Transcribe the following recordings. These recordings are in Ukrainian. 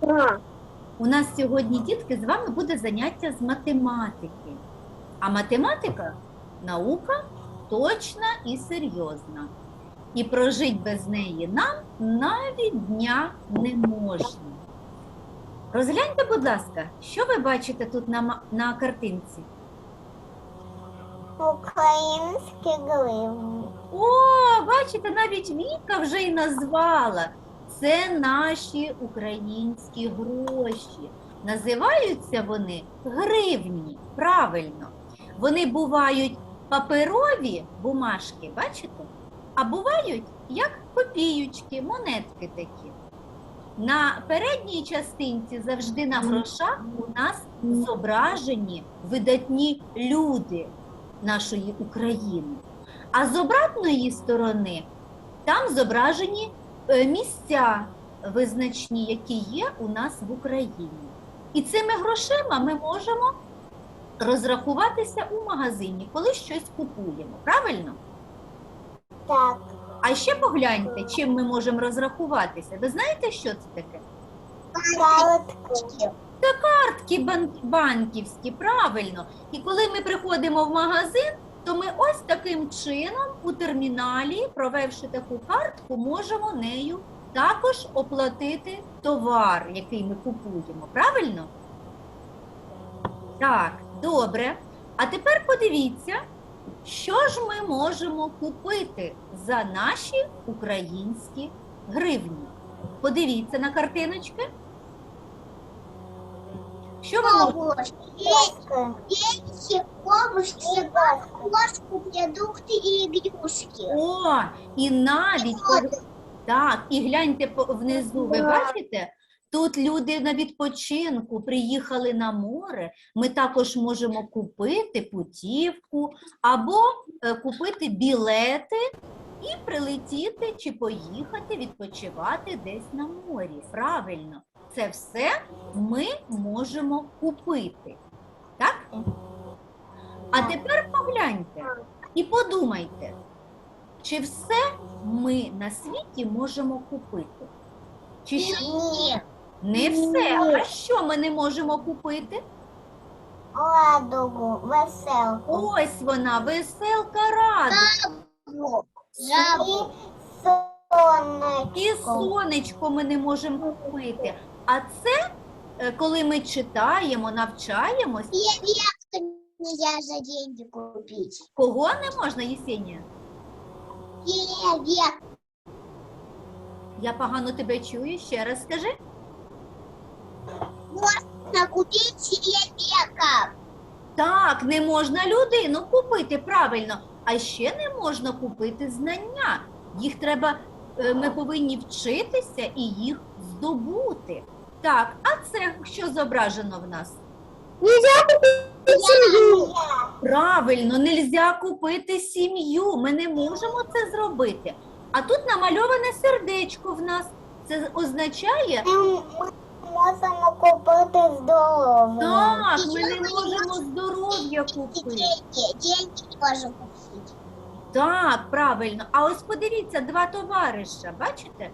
Так. У нас сьогодні, дітки, з вами буде заняття з математики. А математика наука точна і серйозна. І прожить без неї нам навіть дня не можна. Розгляньте, будь ласка, що ви бачите тут на, на картинці? Українські гривні. О, бачите, навіть Віка вже й назвала. Це наші українські гроші. Називаються вони гривні. Правильно. Вони бувають паперові бумажки, бачите? А бувають як копіючки, монетки такі. На передній частинці завжди на грошах у нас зображені видатні люди нашої України. А з обратної сторони там зображені місця визначні, які є у нас в Україні. І цими грошима ми можемо розрахуватися у магазині, коли щось купуємо. Правильно? Так. А ще погляньте, чим ми можемо розрахуватися. Ви знаєте, що це таке? Картки. Це Картки бан- банківські, правильно. І коли ми приходимо в магазин, то ми ось таким чином у терміналі, провевши таку картку, можемо нею також оплатити товар, який ми купуємо. Правильно? Так, добре. А тепер подивіться, що ж ми можемо купити за наші українські гривні. Подивіться на картиночки. Що ви можете? Вещи, овощи, картошку, продукты и игрушки. О, і навіть так, і гляньте по- внизу, ви бачите? Тут люди на відпочинку приїхали на море. Ми також можемо купити путівку або е, купити білети і прилетіти чи поїхати відпочивати десь на морі. Правильно, це все ми можемо купити. Так? А тепер погляньте і подумайте, чи все ми на світі можемо купити? Чи що? Нет. Не все. А що ми не можемо купити? Ладугу, веселку. Ось вона, веселка рада. Сонечко. І сонечко ми не можемо купити. А це, е, коли ми читаємо, навчаємось, Нельзя за деньги купить. кого не можна, Єсенія? Деревья. Я погано тебе чую, ще раз скажи. Можно купить человека. Так, не можна людину купити правильно, а ще не можна купити знання. Їх треба, е, ми повинні вчитися і їх здобути. Так, а це що зображено в нас? Правильно, нельзя купити сім'ю. Ми не можемо це зробити. А тут намальоване сердечко в нас. Це означає, Ми можемо купити здоров'я. так, ми не можемо здоров'я купити. Можемо купити. Так, правильно. А ось подивіться, два товариша, бачите?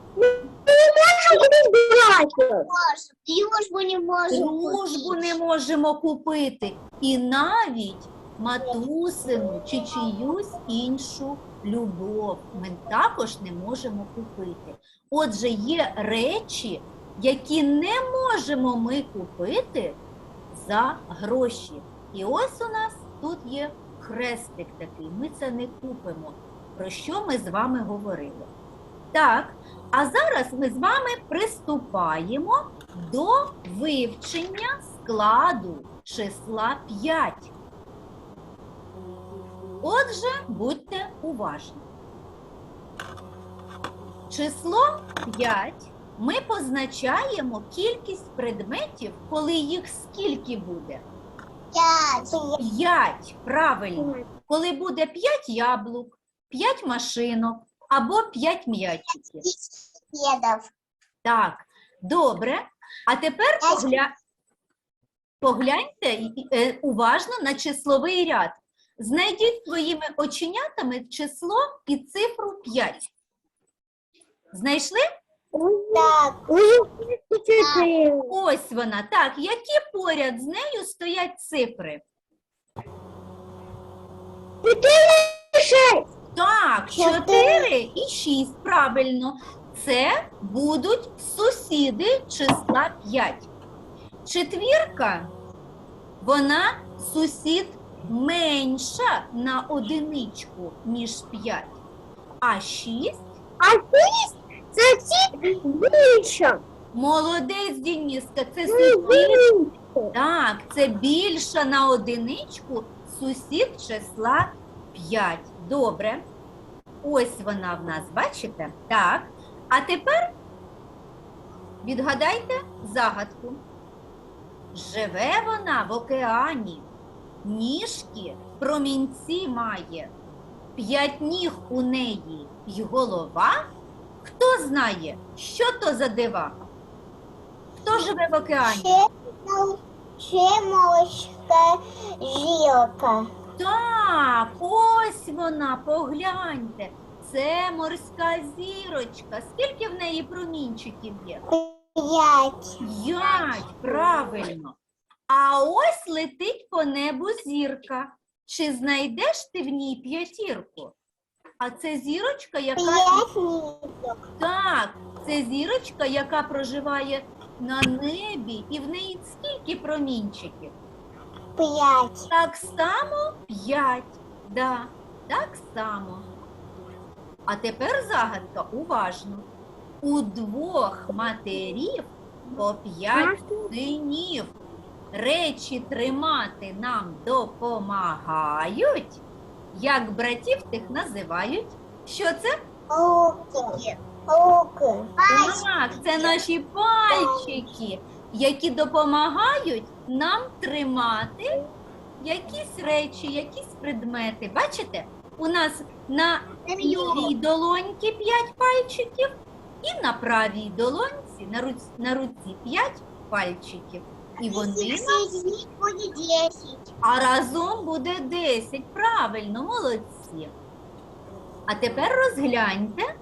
Дружбу не можемо Дружбу не можемо купити. І навіть матусину чи чиюсь іншу любов ми також не можемо купити. Отже, є речі, які не можемо ми купити за гроші. І ось у нас тут є хрестик такий. Ми це не купимо. Про що ми з вами говорили? Так, а зараз ми з вами приступаємо до вивчення складу числа 5. Отже, будьте уважні. Число 5 ми позначаємо кількість предметів, коли їх скільки буде? Пять. 5, правильно. Коли буде 5 яблук, 5 машинок або 5 м'ячиків. Так, добре. А тепер погля... погляньте е, уважно на числовий ряд. Знайдіть своїми оченятами число і цифру 5. Знайшли? Так. Ось вона. Так, які поряд з нею стоять цифри? Шесть. Так, Чотири. 4 і 6, правильно. Це будуть сусіди числа 5. Четвірка, вона сусід менша на одиничку, ніж 5. А 6 А шість це ці більше. молодець Дініска, це сусід. Так, це більша на одиничку сусід числа 5. Добре. Ось вона в нас, бачите? Так. А тепер відгадайте загадку. Живе вона в океані, ніжки, промінці має, п'ять ніг у неї й голова. Хто знає, що то за дива? Хто живе в океані? Чемол- Чемолочка жилка. Так, ось вона, погляньте. Це морська зірочка. Скільки в неї промінчиків є? П'ять. П'ять, правильно. А ось летить по небу зірка. Чи знайдеш ти в ній п'ятірку? А це зірочка, яка так, це зірочка, яка проживає на небі, і в неї скільки промінчиків? П'ять. Так само п'ять. Да, так само. А тепер загадка уважно. У двох матерів по п'ять синів. Речі тримати нам допомагають. Як братів тих називають? Що це? Руки. Руки. Так, це наші пальчики, які допомагають нам тримати якісь речі, якісь предмети. Бачите? У нас на лівій долоньці 5 пальчиків і на правій долонці на руці, на руці 5 пальчиків. І вони будет десять. а разом буде 10. Правильно, молодці. А тепер розгляньте,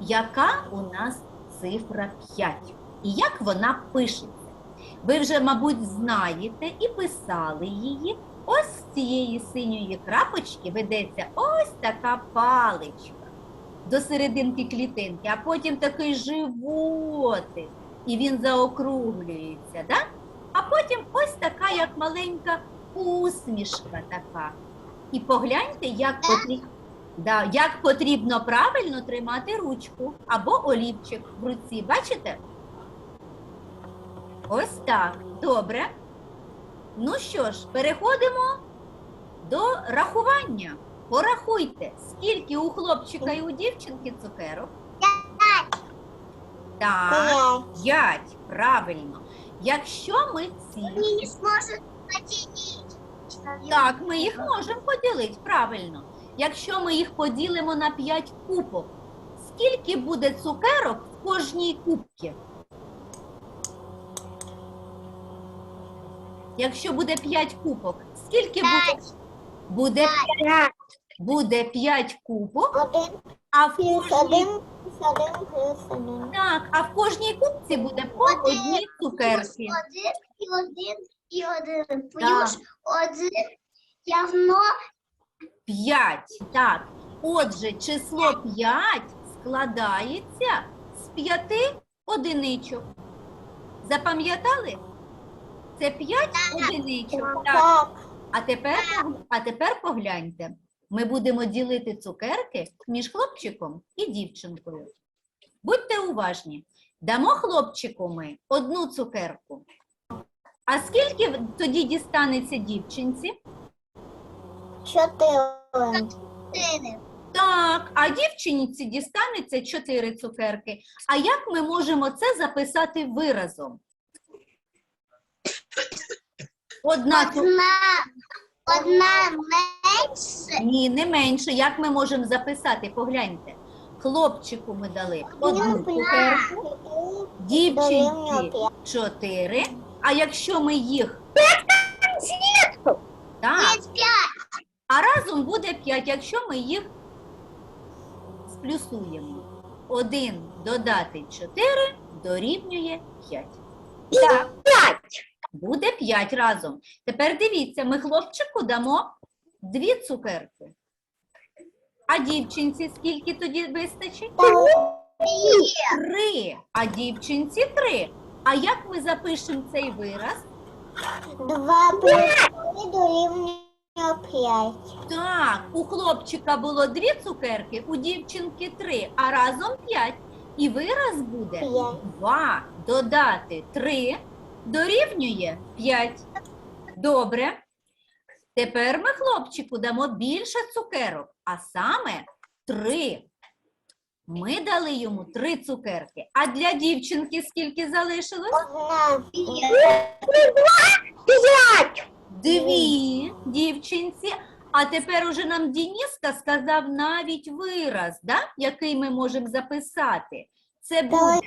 яка у нас цифра 5 і як вона пишеться. Ви вже, мабуть, знаєте і писали її. Ось з цієї синьої крапочки ведеться ось така паличка до серединки клітинки, а потім такий животик, і він заокруглюється. Да? А потім ось така, як маленька усмішка така. І погляньте, як потрібно, да, як потрібно правильно тримати ручку або олівчик в руці. Бачите? Ось так. Добре. Ну що ж, переходимо до рахування. Порахуйте, скільки у хлопчика і у дівчинки цукерок. Так, Пять. п'ять. Правильно. Якщо ми ці Они не сможет поделить. Так, ми їх можемо поділити, правильно. Якщо ми їх поділимо на 5 кубок, скільки буде цукерок в кожній кубці? Якщо буде 5 кубок, скільки буде? Буде, П'ять. буде 5 кубок, а в кожній, так, а в кожній кубці буде по одній цукерці. Один і один і один. Плюс один явно 5. Так. Отже, число 5 складається з 5 одиничок. Запам'ятали? Це 5 одиничок. Так. А тепер, а тепер погляньте. Ми будемо ділити цукерки між хлопчиком і дівчинкою. Будьте уважні. Дамо хлопчику ми одну цукерку. А скільки тоді дістанеться дівчинці? Чотири. Чотири. Так, а дівчинці дістанеться 4 цукерки. А як ми можемо це записати виразом? Одна. Одна, одна менше. Ні, не менше. Як ми можемо записати? Погляньте. Хлопчику ми дали одну цукерку, дівчинці чотири. А якщо ми їх так, П'ять, п'ять. а разом буде п'ять, якщо ми їх сплюсуємо. Один, додати 4 дорівнює 5. Так, П'ять. Буде 5 разом. Тепер дивіться, ми хлопчику дамо дві цукерки. А дівчинці скільки тоді вистачить? Три. А дівчинці три. А як ми запишемо цей вираз? Два плюс три дорівнює п'ять. Так, у хлопчика було дві цукерки, у дівчинки три, а разом п'ять. І вираз буде П'ять. 2 додати 3 дорівнює 5. Добре. Тепер ми хлопчику дамо більше цукерок, а саме 3. Ми дали йому 3 цукерки. А для дівчинки скільки залишилось? П'ять. Дві дівчинці. А тепер уже нам Дініска сказав навіть вираз, да? який ми можемо записати. Це буде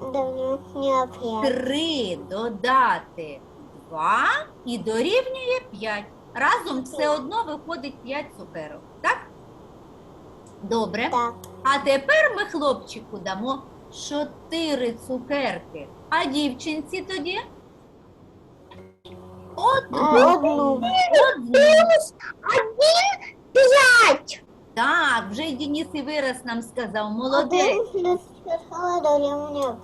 Два п'ять. 3 додати 2 і дорівнює 5. Разом все одно виходить 5 цукерок. Так? Добре. Так. А тепер ми хлопчику дамо 4 цукерки. А дівчинці тоді? Одну. Одну. Одну. Один. П'ять. Так, вже й Дініс і вираз нам сказав. Молодець.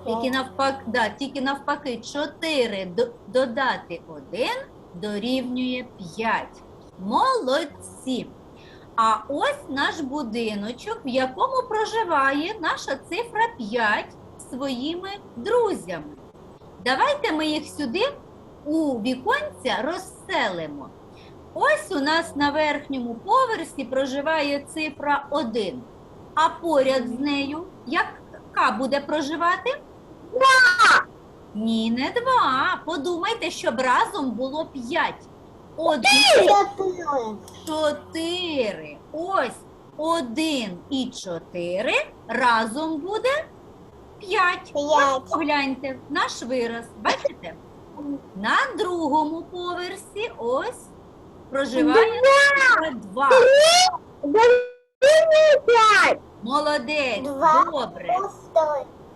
Тільки навпаки, да, тільки навпаки 4 додати 1 дорівнює 5. Молодці! А ось наш будиночок, в якому проживає наша цифра 5 своїми друзями. Давайте ми їх сюди у віконця розселимо. Ось у нас на верхньому поверсі проживає цифра 1. А поряд з нею яка буде проживати? Два. Ні, не два. Подумайте, щоб разом було п'ять. Один, Чотири. Ось один і чотири разом буде п'ять. П'ять. Погляньте, наш вираз. Бачите? На другому поверсі ось проживає два. Дорівнює п'ять. Молодець, Два. добре.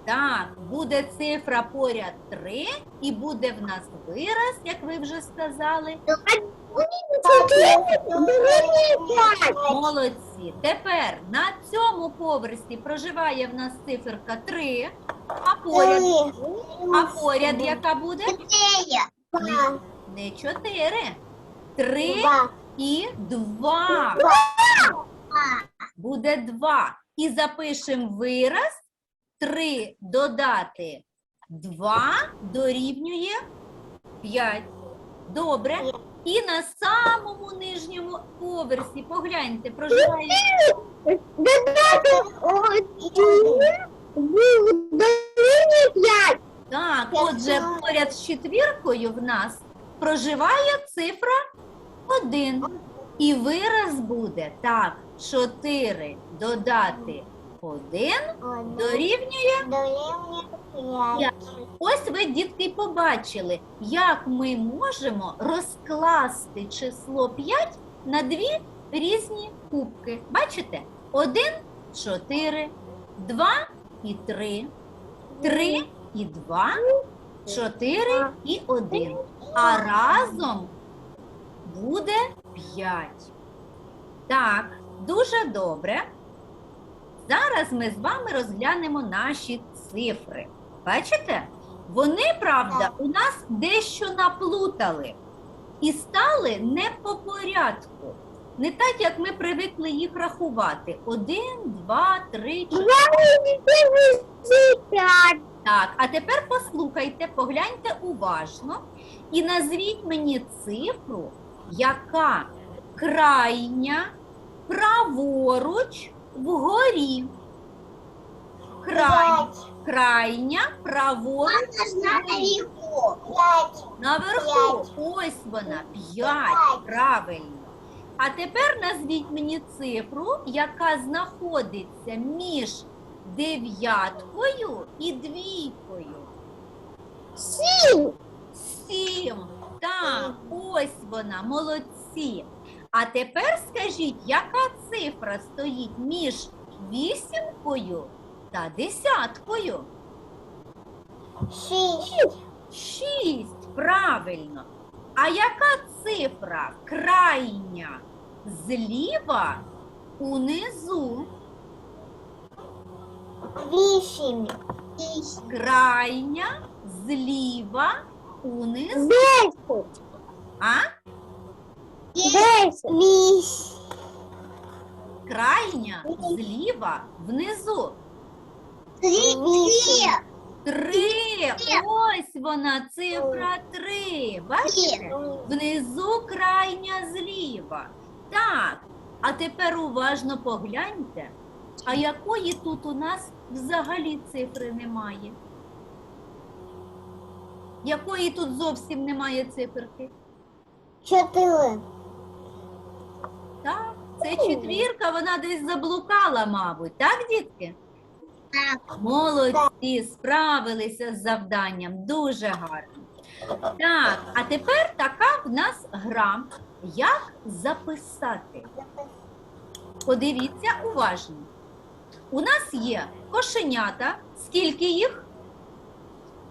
Так, буде цифра поряд 3 і буде в нас вираз, як ви вже сказали. Чотири. Молодці. Тепер на цьому поверсі проживає в нас циферка 3, а поряд, Три. а поряд яка буде? Чотири. Не 4. 3 Два. і 2. Буде 2. І запишемо вираз 3 додати 2 дорівнює 5. Добре. І на самому нижньому поверсі, погляньте, проживає п'ять. Так, отже, поряд з четвіркою в нас проживає цифра 1. І вираз буде так: 4 додати 1 Один. дорівнює. Ось ви, дітки, побачили, як ми можемо розкласти число 5 на дві різні кубки. Бачите? 1 – 4, 2 і 3, 3 і 2, 4 і 1. А разом буде 5. Так, дуже добре. Зараз ми з вами розглянемо наші цифри. Бачите? Вони, правда, у нас дещо наплутали і стали не по порядку. Не так, як ми привикли їх рахувати. Один, два, три, чотири. П'ять. Так, а тепер послухайте, погляньте уважно і назвіть мені цифру, яка крайня праворуч вгорі. Край, крайня праворуч Наверху. Ось вона, п'ять. Правильно. А тепер назвіть мені цифру, яка знаходиться між дев'яткою і двійкою. Сім. Ось вона, молодці. А тепер скажіть, яка цифра стоїть між вісімкою та десяткою. Шість. Шість, правильно. А яка цифра крайня зліва унизу? Вісім. Крайня зліва унизу. Десять. А? Крайня зліва внизу. Вісім. Три. Ось вона, цифра три. Бачите? Внизу крайня зліва. Так. А тепер уважно погляньте, а якої тут у нас взагалі цифри немає? Якої тут зовсім немає циферки? Чотири. Так, це четвірка, вона десь заблукала, мабуть. Так, дітки? Так. Молодці, справилися з завданням. Дуже гарно. Так, а тепер така в нас гра. Як записати? Подивіться уважно. У нас є кошенята. Скільки їх?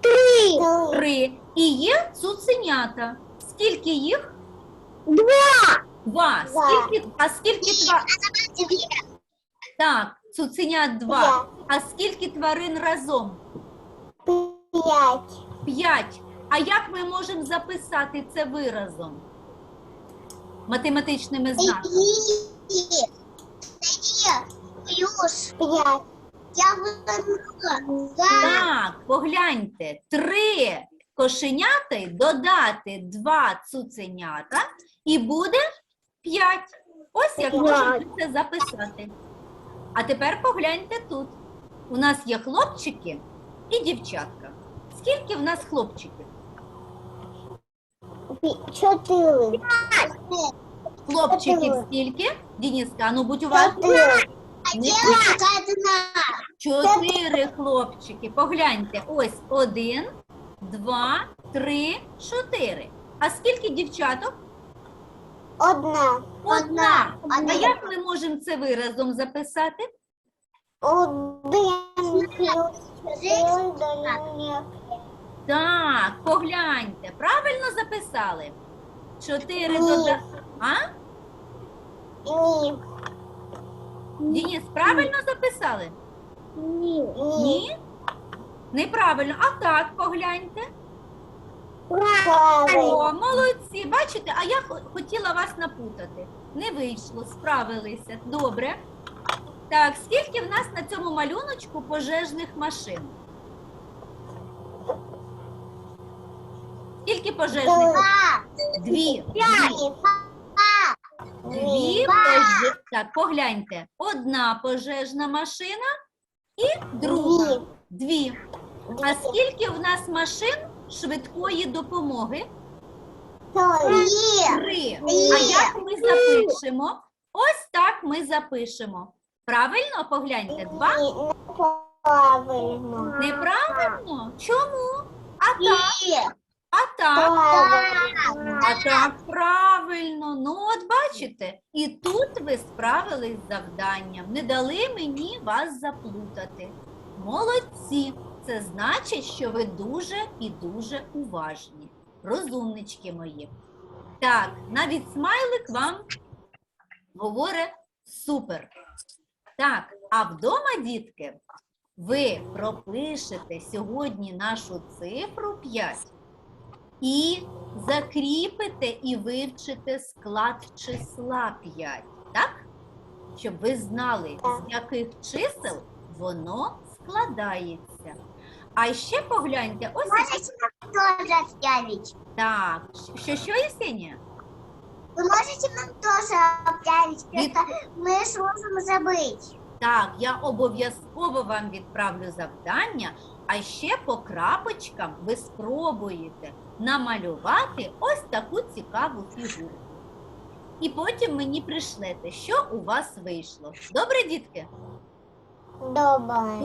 Три. Три. І є цуценята. Скільки їх? Два. Два. Два. Скільки, а скільки тва... Так, цуценят два. А скільки тварин разом? П'ять. П'ять. А як ми можемо записати це виразом? Математичними знаками. Плюс п'ять. Я вернула. Так, погляньте. Три кошенята додати два цуценята і буде п'ять. Ось як можна це записати. А тепер погляньте тут. У нас є хлопчики і дівчатка. Скільки в нас хлопчиків? Чотири. Хлопчиків скільки? Дініска, ну будь. Чотири. Чотири хлопчики. Погляньте. Ось один, два, три, чотири. А скільки дівчаток? Одна. Одна. А як ми можемо це виразом записати? Один плюс дорівнює Так, погляньте. Правильно записали? Чотири Ні. дода... А? Ні. Дініс, правильно записали? Ні. Ні? Неправильно. А так, погляньте. О, молодці. Бачите, а я хотіла вас напутати. Не вийшло, справилися. Добре. Так, скільки в нас на цьому малюночку пожежних машин? Скільки пожежних? Дві. П'ять. Дві поже... Так, погляньте. Одна пожежна машина і друга. Дві. А скільки в нас машин швидкої допомоги? Три. А як ми запишемо? Ось так ми запишемо. Правильно погляньте? Два. Ні, Правильно. Неправильно? Чому? А так, а так, а так правильно. Ну, от бачите, і тут ви справились з завданням. Не дали мені вас заплутати. Молодці. Це значить, що ви дуже і дуже уважні. Розумнички мої. Так, навіть смайлик вам говорить супер. Так, а вдома, дітки, ви пропишете сьогодні нашу цифру 5 і закріпите і вивчите склад числа 5, так? Щоб ви знали, з яких чисел воно складається. А ще погляньте, ось Можете нам тоже оставить? так. Що, що Єсенія? Вы можете нам тоже оставить? Нет. Просто мы сможем забыть. Так, я обов'язково вам відправлю завдання, а ще по крапочкам ви спробуєте намалювати ось таку цікаву фігурку. І потім мені пришлете, що у вас вийшло. Добре, дітки? Добре.